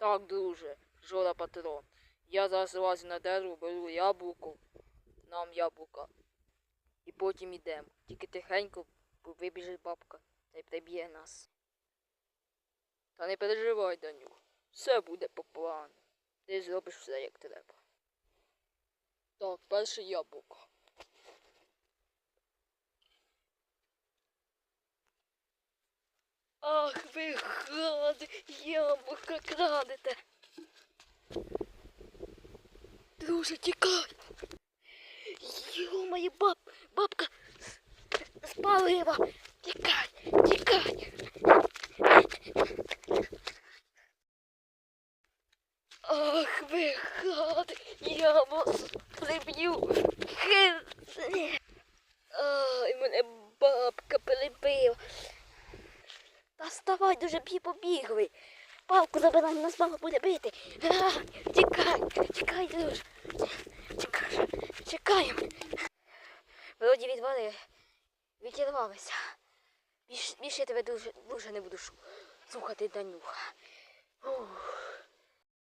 Так, друже, Жора патрон. Я зараз лазю на дерево, беру яблуко, нам яблука. І потім ідемо. Тільки тихенько, вибіжить бабка та й приб'є нас. Та не переживай, Даню. Все буде по плану. Ти зробиш все як треба. Так, перше яблуко. Ах, ви гади, яблука крадете. Друже, тікай. Йо-моє, баб, бабка с- спалила. Тікай, тікай. Ах, ви гади, я вас приб'ю. Ай, мене бабка перебила. Та вставай, дуже б'ї побігли. Палку забирай, нас мама буде бити. А, тікай, тікай, друж. Тікай, чекаємо. Вроді відвали, відірвалися. Більше, більше я тебе дуже, дуже не буду слухати, Данюха.